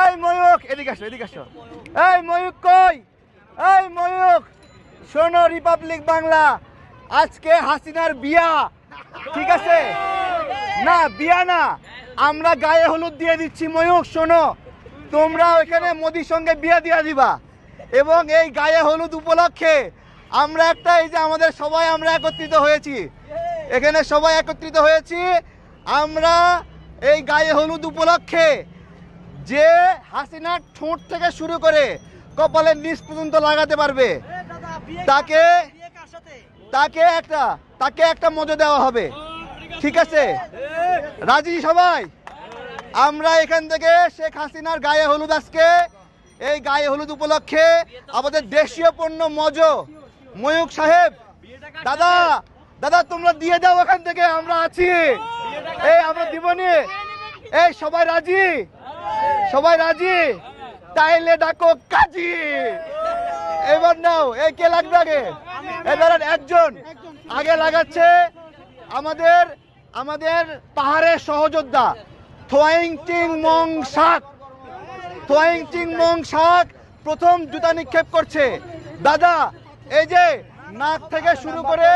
এই ময়ূক, এদিকে আসো এদিকে আসো। এই ময়ূক কই? এই ময়ূক, শোনো রিপাবলিক বাংলা আজকে হাসিনার বিয়া, ঠিক আছে? না, বিয়া না, আমরা গায়ে হলুদ দিয়ে দিচ্ছি ময়ূক, শোনো। তোমরা ওইখানে মোদির সঙ্গে বিয়া দিয়া দিবা। এবং এই গায়ে হলুদ উপলক্ষে আমরা একটা, এই যে আমাদের সবাই আমরা একত্রিত হয়েছি। এখানে সবাই একত্রিত হয়েছি। আমরা এই গায়ে হলুদ উপলক্ষে যে হাসিনার ঠোঁট থেকে শুরু করে কপালের নিচ পর্যন্ত লাগাতে পারবে তাকে তাকে একটা তাকে একটা মজা দেওয়া হবে। ঠিক আছে? রাজি সবাই? আমরা এখান থেকে শেখ হাসিনার গায়ে হলুদ আজকে। এই গায়ে হলুদ উপলক্ষে আমাদের দেশীয় পণ্য মজ ময়ূক সাহেব। দাদা দাদা তোমরা দিয়ে দাও ওখান থেকে আমরা আছি। এই আমরা দিবনি এই সবাই রাজি? সবাই রাজি? তাইলে ডাকো কাজী। এবার নাও এই কে লাগবে আগে? এবার একজন। আগে লাগাচ্ছে আমাদের আমাদের পাহাড়ের সহযোদ্ধা। থোয়াইং চিং মং শাক। থোয়াইং চিং মং শাক প্রথম জুতা নিক্ষেপ করছে। দাদা, এই যে নাক থেকে শুরু করে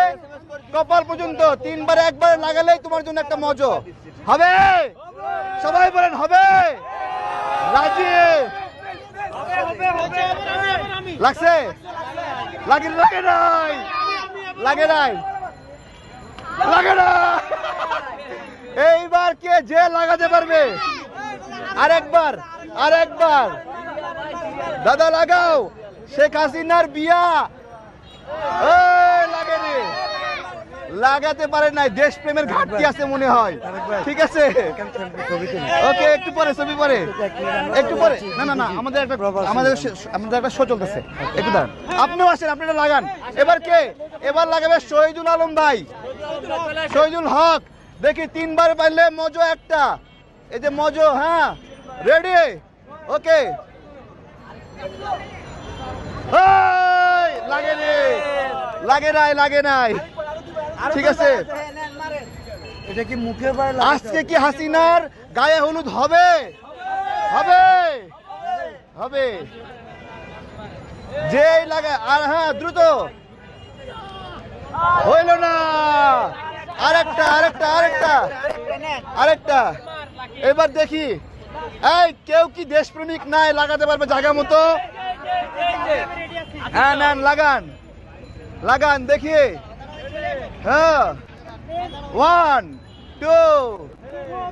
কপাল পর্যন্ত, তিনবার একবার লাগালেই তোমার জন্য একটা মজো। হবে? সবাই বলেন, হবে? লাগছে? লাগে লাগে নাই। লাগে নাই। লাগে না। এইবার কে যে লাগাতে পারবে? আরেকবার আরেকবার। দাদা, লাগাও। শেখ হাসিনার বিয়া। লাগাতে পারে নাই দেশপ্রেমের ঘাটতি আছে মনে হয়। ঠিক আছে? ওকে একটু পরে ছবি পরে। একটু পরে। না না না আমাদের একটা আমাদের আমাদের একটা শো চলতেছে। একটু দাঁড়ান। আপনিও আসেন আপনি এটা লাগান। এবার কে? এবার লাগাবে শহীদুল আলম ভাই। শহীদুল হক। দেখি তিনবার পাইলে মজো একটা। এই যে মজো হ্যাঁ? Ready okay. লাগে রে লাগে নাই লাগে নাই। ঠিক আছে। এটা কি মুখে পায় আজকে কি হাসিনার গায়ে হলুদ হবে? হবে। হবে। যেই লাগে আর হ্যাঁ দ্রুত। হইল না। আরেকটা আরেকটা আরেকটা। আরেকটা। এবার দেখি। এই কেউ কি দেশপ্রেমিক নাই লাগাতে পারবে জায়গা মতো? হ্যাঁ নেন লাগান। লাগান দেখি। হ্যাঁ। ওয়ান টু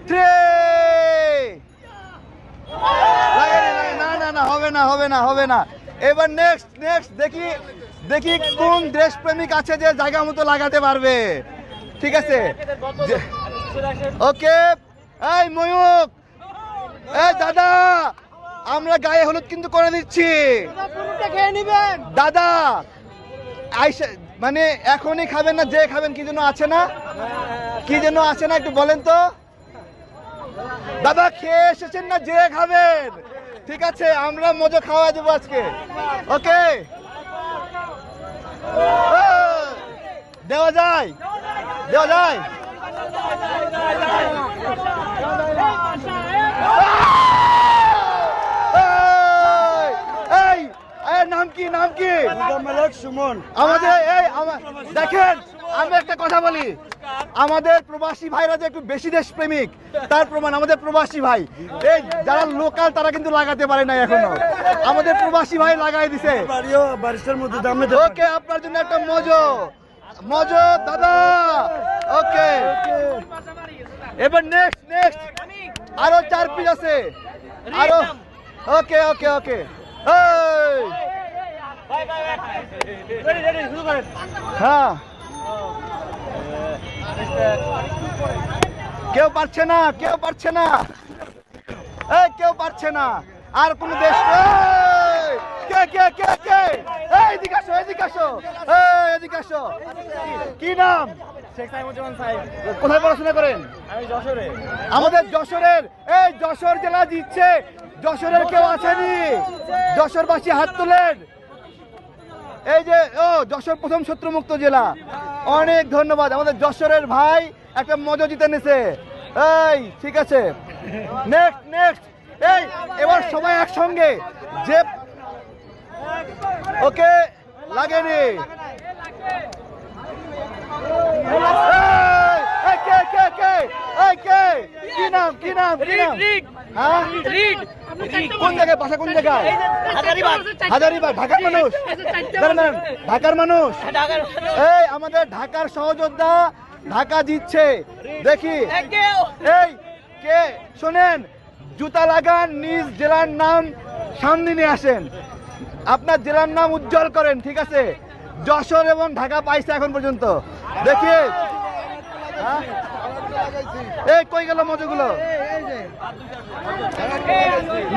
থ্রি না না না হবে না হবে না হবে না। এবার নেক্সট নেক্সট দেখি দেখি কোন দেশপ্রেমিক আছে যে জায়গা মতো লাগাতে পারবে। ঠিক আছে? ওকে। এই ময়ূক। এই দাদা আমরা গায়ে হলুদ কিন্তু করে দিচ্ছি। দাদা আইসা মানে এখনই খাবেন না যে খাবেন কি যেন আছে না? কি যেন আছে না একটু বলেন তো। দাদা খেয়ে এসেছেন না যে খাবেন? ঠিক আছে আমরা মজা খাওয়া দেবো আজকে। ওকে? দেওয়া যায়। দেওয়া যায় এই, এই এই, নাম কি নাম কি? সুমন। আমাদের এই দেখেন আমি একটা কথা বলি। আমাদের প্রবাসী ভাইরা যে একটু বেশি দেশপ্রেমিক তার প্রমাণ আমাদের প্রবাসী ভাই। এই যারা লোকাল তারা কিন্তু লাগাতে পারে না এখনও। আমাদের প্রবাসী ভাই লাগাই দিছে। বাড়িও বারিশের মধ্যে দামে ওকে আপনার জন্য একটা মজো। মজো দাদা। ওকে। এবার নেক্সট নেক্সট আরও চার পিস আছে। আরও ওকে ওকে ওকে। হ্যাঁ। কেউ পারছে না কেউ পারছে না। এই কেউ পারছে না। আর কোন দেশ কে কে কে কে? এদিকে আসো এদিকে আসো। এদিকে আসো। কি নাম? কোথায় পড়াশোনা করেন? আমাদের যশোরের এই যশোর জেলা জিতছে। যশোরের কেউ আসেনি যশোরবাসী হাত তোলেন। এই যে ও যশোর প্রথম শত্রুমুক্ত জেলা। অনেক ধন্যবাদ। আমাদের যশোরের ভাই একটা মজা জিতে নিছে। এই ঠিক আছে। নেক্সট নেক্সট এই এবার সবাই একসঙ্গে। যে ওকে লাগেনি। কে কে কি? নাম কি নাম কি নাম? হ্যাঁ? কোন জায়গায় বাসা কোন জায়গায়? হাজারিবাগ। ঢাকার মানুষ। ঢাকার মানুষ। এই আমাদের ঢাকার সহযোদ্ধা ঢাকা জিতছে। দেখি। এই কে? শোনেন জুতা লাগান নিজ জেলার নাম সামনে নিয়ে আসেন। আপনার জেলার নাম উজ্জ্বল করেন ঠিক আছে? যশোর এবং ঢাকা পাইছে এখন পর্যন্ত। দেখি। হ্যাঁ? এই, কই গেল মজুগুলো?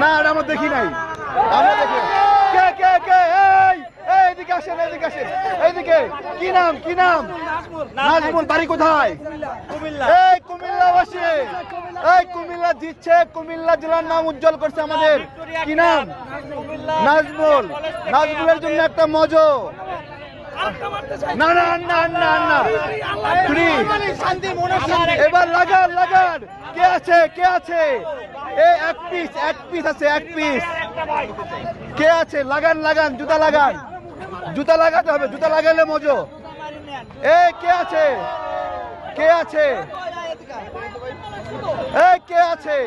না আমরা দেখি নাই। নাজমুল কোথায়? এই এই, কুমিল্লা জিতছে, কুমিল্লা জেলার নাম উজ্জ্বল করছে আমাদের। কি নাম? নাজমুল। নাজমুলের জন্য একটা মজো। না না না না না। ফ্রি এবার লাগান লাগান। কে আছে কে আছে? এ এক পিস এক পিস আছে এক পিস কে আছে? লাগান লাগান জুতা লাগান। জুতা লাগাতে হবে জুতা লাগালে মজো। এ কে আছে? কে আছে? এ কে আছে?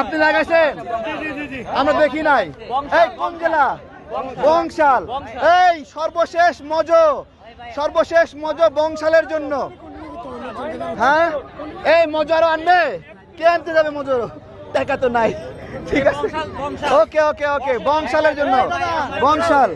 আপনি লাগাইছেন আমরা দেখি নাই এই কোন জেলা বংশাল এই সর্বশেষ মজো সর্বশেষ মজো বংশালের জন্য হ্যাঁ এই মজো আরও আনবে কে আনতে যাবে মজো টাকা তো নাই ঠিক আছে ওকে ওকে ওকে বংশালের জন্য বংশাল